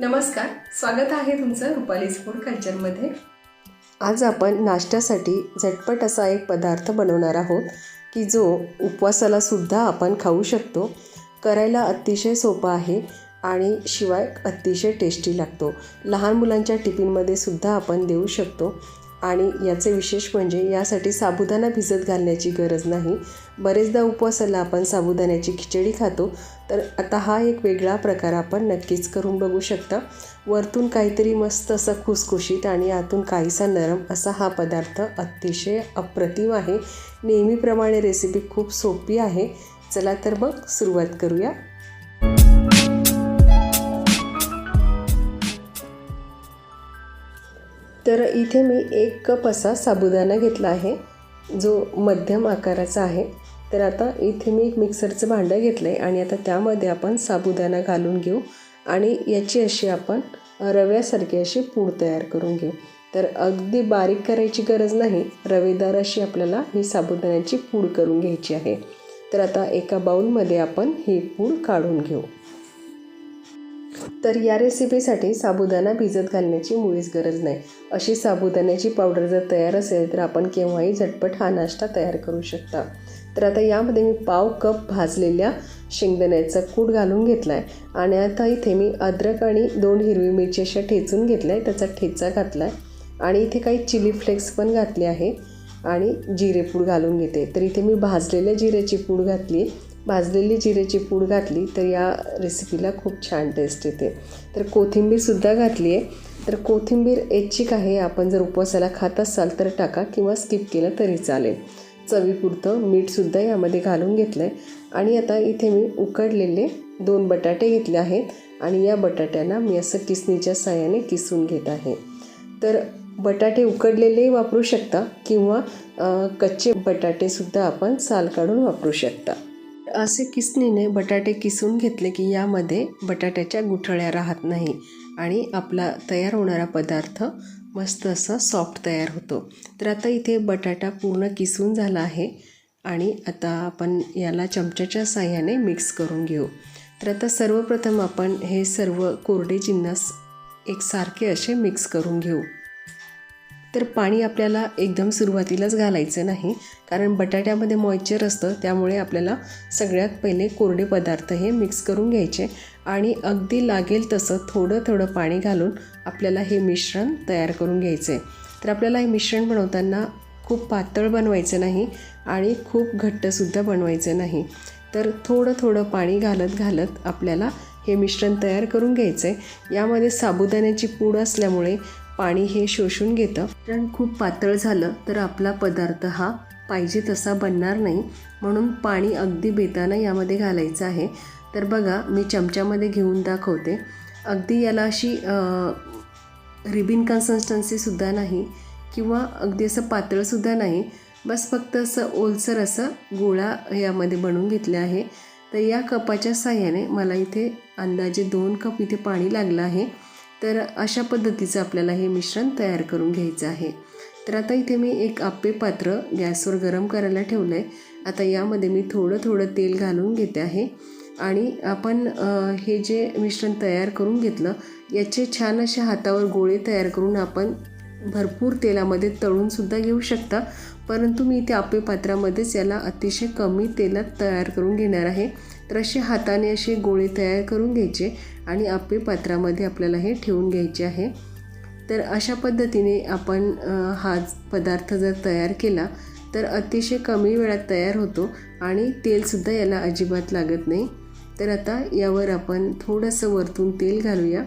नमस्कार स्वागत आहे तुमचं रुपालीज फूड कल्चरमध्ये. आज आपण नाश्त्यासाठी झटपट असा एक पदार्थ बनवणार आहोत की जो उपवासाला सुद्धा आपण खाऊ शकतो करायला अतिशय सोपा आहे आणि शिवाय अतिशय टेस्टी लागतो. लहान मुलांच्या टिफिनमध्ये सुद्धा आपण देऊ शकतो. आणि याचे विशेष म्हणजे यासाठी साबुदाणा भिजत घालण्याची गरज नाही. बरेचदा उपवासाला आपण साबुदाण्याची खिचडी खातो तर आता हा एक वेगळा प्रकार आपण नक्कीच करून बघू शकता. वरतून काहीतरी मस्त असं खुसखुशीत आणि आतून काहीसा नरम असा हा पदार्थ अतिशय अप्रतिम आहे. नेहमीप्रमाणे रेसिपी खूप सोपी आहे. चला तर मग सुरुवात करूया. तर इथे मी एक कप असा साबुदाणा घेतला आहे जो मध्यम आकाराचा आहे. तर आता इथे मी एक मिक्सरचं भांडं घेतलं आहे आणि आता त्यामध्ये आपण साबुदाणा घालून घेऊ आणि याची अशी आपण रव्यासारखी अशी पूड तयार करून घेऊ. तर अगदी बारीक करायची गरज नाही रवेदार अशी आपल्याला ही साबुदाण्याची पूड करून घ्यायची आहे. तर आता एका बाऊलमध्ये आपण ही पूड काढून घेऊ. तर या रेसिपीसाठी साबुदाणा भिजत घालण्याची मुळीच गरज नाही. अशी साबुदाण्याची पावडर जर तयार असेल तर आपण केव्हाही झटपट हा नाश्ता तयार करू शकता. तर आता यामध्ये मी पाव कप भाजलेल्या शेंगदाण्याचा कूट घालून घेतला आहे आणि आता इथे मी अद्रक आणि दोन हिरवी मिरची अशा ठेचून घेतल्या आहे त्याचा ठेचा घातला आहे आणि इथे काही चिली फ्लेक्स पण घातले आहे आणि जिरेपूड घालून घेते. तर इथे मी भाजलेल्या जिऱ्याची पूड घातली भाजलेली जिऱ्याची पूड घातली तर या रेसिपीला खूप छान टेस्ट येते. तर कोथिंबीरसुद्धा घातली आहे तर कोथिंबीर ऐच्छिक आहे. आपण जर उपवासाला खात असाल तर टाका किंवा स्किप केलं तरी चालेल. चवीपुरतं मीठसुद्धा यामध्ये घालून घेतलं आहे आणि आता इथे मी उकडलेले दोन बटाटे घेतले आहेत आणि या बटाट्यांना मी असं किसणीच्या साह्याने किसून घेत आहे. तर बटाटे उकडलेलेही वापरू शकता किंवा कच्चे बटाटेसुद्धा आपण साल काढून वापरू शकता. असे किसणीने बटाटे किसून घेतले की यामध्ये बटाट्याच्या गुठळ्या राहत नाही आणि आपला तयार होणारा पदार्थ मस्त असा सॉफ्ट तयार होतो. तर आता इथे बटाटा पूर्ण किसून झाला आहे आणि आता आपण याला चमच्याच्या साह्याने मिक्स करून घेऊ. तर आता सर्वप्रथम आपण हे सर्व कोरडे जिन्नस एकसारखे असे मिक्स करून घेऊ. तर पाणी आपल्याला एकदम सुरुवातीलाच घालायचं नाही कारण बटाट्यामध्ये मॉइश्चर असतं त्यामुळे आपल्याला सगळ्यात पहिले कोरडे पदार्थ हे मिक्स करून घ्यायचे आणि अगदी लागेल तसं थोडं थोडं पाणी घालून आपल्याला हे मिश्रण तयार करून घ्यायचं. आहे तर आपल्याला हे मिश्रण बनवताना खूप पातळ बनवायचं नाही आणि खूप घट्टसुद्धा बनवायचं नाही. तर थोडं थोडं पाणी घालत घालत आपल्याला हे मिश्रण तयार करून घ्यायचं आहे यामध्ये साबुदाण्याची पूड असल्यामुळे पाणी हे शोषून घेतं. कारण खूप पातळ झालं तर आपला पदार्थ हा पाहिजे तसा बनणार नाही. म्हणून पाणी अगदी बेतानं यामध्ये घालायचं आहे. तर बघा मी चमच्यामध्ये घेऊन दाखवते. अगदी याला अशी रिबिन कन्सिस्टन्सीसुद्धा नाही किंवा अगदी असं पातळसुद्धा नाही. बस फक्त असं ओलसर असं गोळा यामध्ये बनवून घेतलं आहे. तर या कपाच्या साह्याने मला इथे अंदाजे दोन कप इथे पाणी लागलं आहे. तर अशा पद्धतीचं आपल्याला हे मिश्रण तयार करून घ्यायचं आहे. तर आता इथे मी एक आप्पे पात्र गॅसवर गरम करायला ठेवलं आहे आता यामध्ये मी थोडं थोडं तेल घालून घेते आहे. आणि आपण हे जे मिश्रण तयार करून घेतलं याचे छान असे हातावर गोळे तयार करून आपण भरपूर तेलामध्ये तळूनसुद्धा घेऊ शकता. परंतु मी इथे आप्पे पात्रामध्येच याला अतिशय कमी तेलात तयार करून घेणार आहे. तर असे हाताने असे गोळे तयार करून घ्यायचे आणि आप्पे पात्रामध्ये आपल्याला हे ठेवून घ्यायचे आहे. तर अशा पद्धतीने आपण हा पदार्थ जर तयार केला तर अतिशय कमी वेळात तयार होतो आणि तेलसुद्धा याला अजिबात लागत नाही. तर आता यावर आपण थोडंसं वरतून तेल घालूया.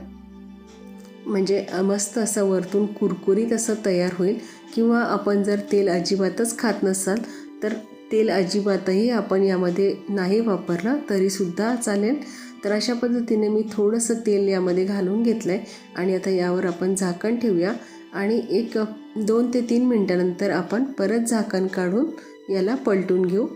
म्हणजे मस्त असं वरतून कुरकुरीत असं तयार होईल. किंवा आपण जर तेल अजिबातच खात नसाल तर तेल अजिबातही आपण यामध्ये नाही वापरलं तरीसुद्धा चालेल. तर अशा पद्धतीने मी थोडंसं तेल यामध्ये घालून घेतलं आहे आणि आता यावर आपण झाकण ठेवूया आणि एक दोन ते तीन मिनटानंतर आपण परत झाकण काढून याला पलटून घेऊ.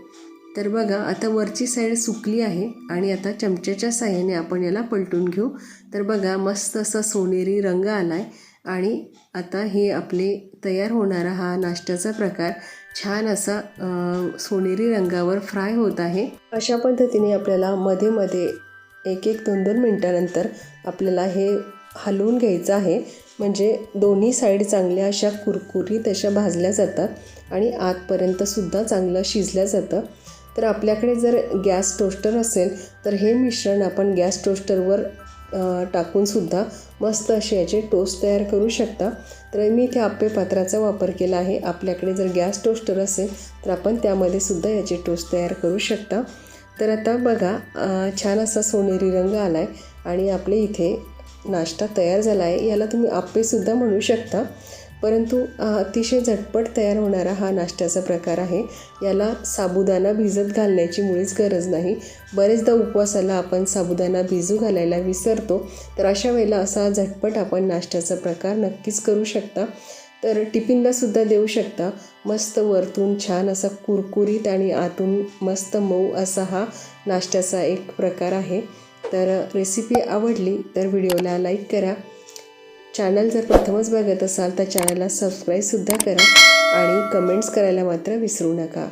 तर बघा आता वरची साईड सुकली आहे आणि आता चमच्याच्या साह्याने आपण याला पलटून घेऊ. तर बघा मस्त असा सोनेरी रंग आला आहे आणि आता हे आपले तयार होणारा हा नाश्त्याचा प्रकार छान असा सोनेरी रंगावर फ्राय होत आहे. अशा पद्धतीने आपल्याला मध्ये मध्ये एक एक दोन दोन मिनटानंतर आपल्याला हे हलवून घ्यायचं आहे. म्हणजे दोन्ही साईड चांगल्या अशा कुरकुरीत अशा भाजल्या जातात आणि आतपर्यंतसुद्धा चांगलं शिजल्या जातं. तर आपल्याकडे जर गॅस टोस्टर असेल तर हे मिश्रण आपण गॅस टोस्टरवर टाकूनसुद्धा मस्त असे याचे टोस्ट तयार करू शकता. तर मी इथे आप्पे पात्राचा वापर केला आहे. आपल्याकडे जर गॅस टोस्टर असेल तर आपण त्यामध्ये सुद्धा याचे टोस्ट तयार करू शकता. तर आता बघा छान असा सोनेरी रंग आला आहे आणि आपले इथे नाश्ता तयार झाला आहे. याला तुम्ही आप्पेसुद्धा म्हणू शकता. परंतु अतिशय झटपट तयार होणारा हा नाश्त्याचा प्रकार आहे. याला साबुदाणा भिजत घालण्याची मुळीच गरज नाही. बरेचदा उपवासाला आपण साबुदाणा भिजू घालायला विसरतो. तर अशा वेळेला असा झटपट आपण नाश्त्याचा प्रकार नक्कीच करू शकता. तर टिफिनलासुद्धा देऊ शकता. मस्त वरतून छान असा कुरकुरीत आणि आतून मस्त मऊ असा हा नाश्त्याचा एक प्रकार आहे. तर रेसिपी आवडली तर व्हिडिओला लाईक करा. चॅनल जर प्रथमच बघत असाल तर चॅनलला सबस्क्राईबसुद्धा करा आणि कमेंट्स करायला मात्र विसरू नका.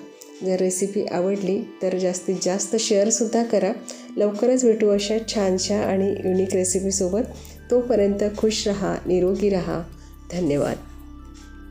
जर रेसिपी आवडली तर जास्तीत जास्त शेअरसुद्धा करा. लवकरच भेटू अशा छानशा आणि युनिक रेसिपीसोबत तोपर्यंत खुश रहा निरोगी रहा. धन्यवाद.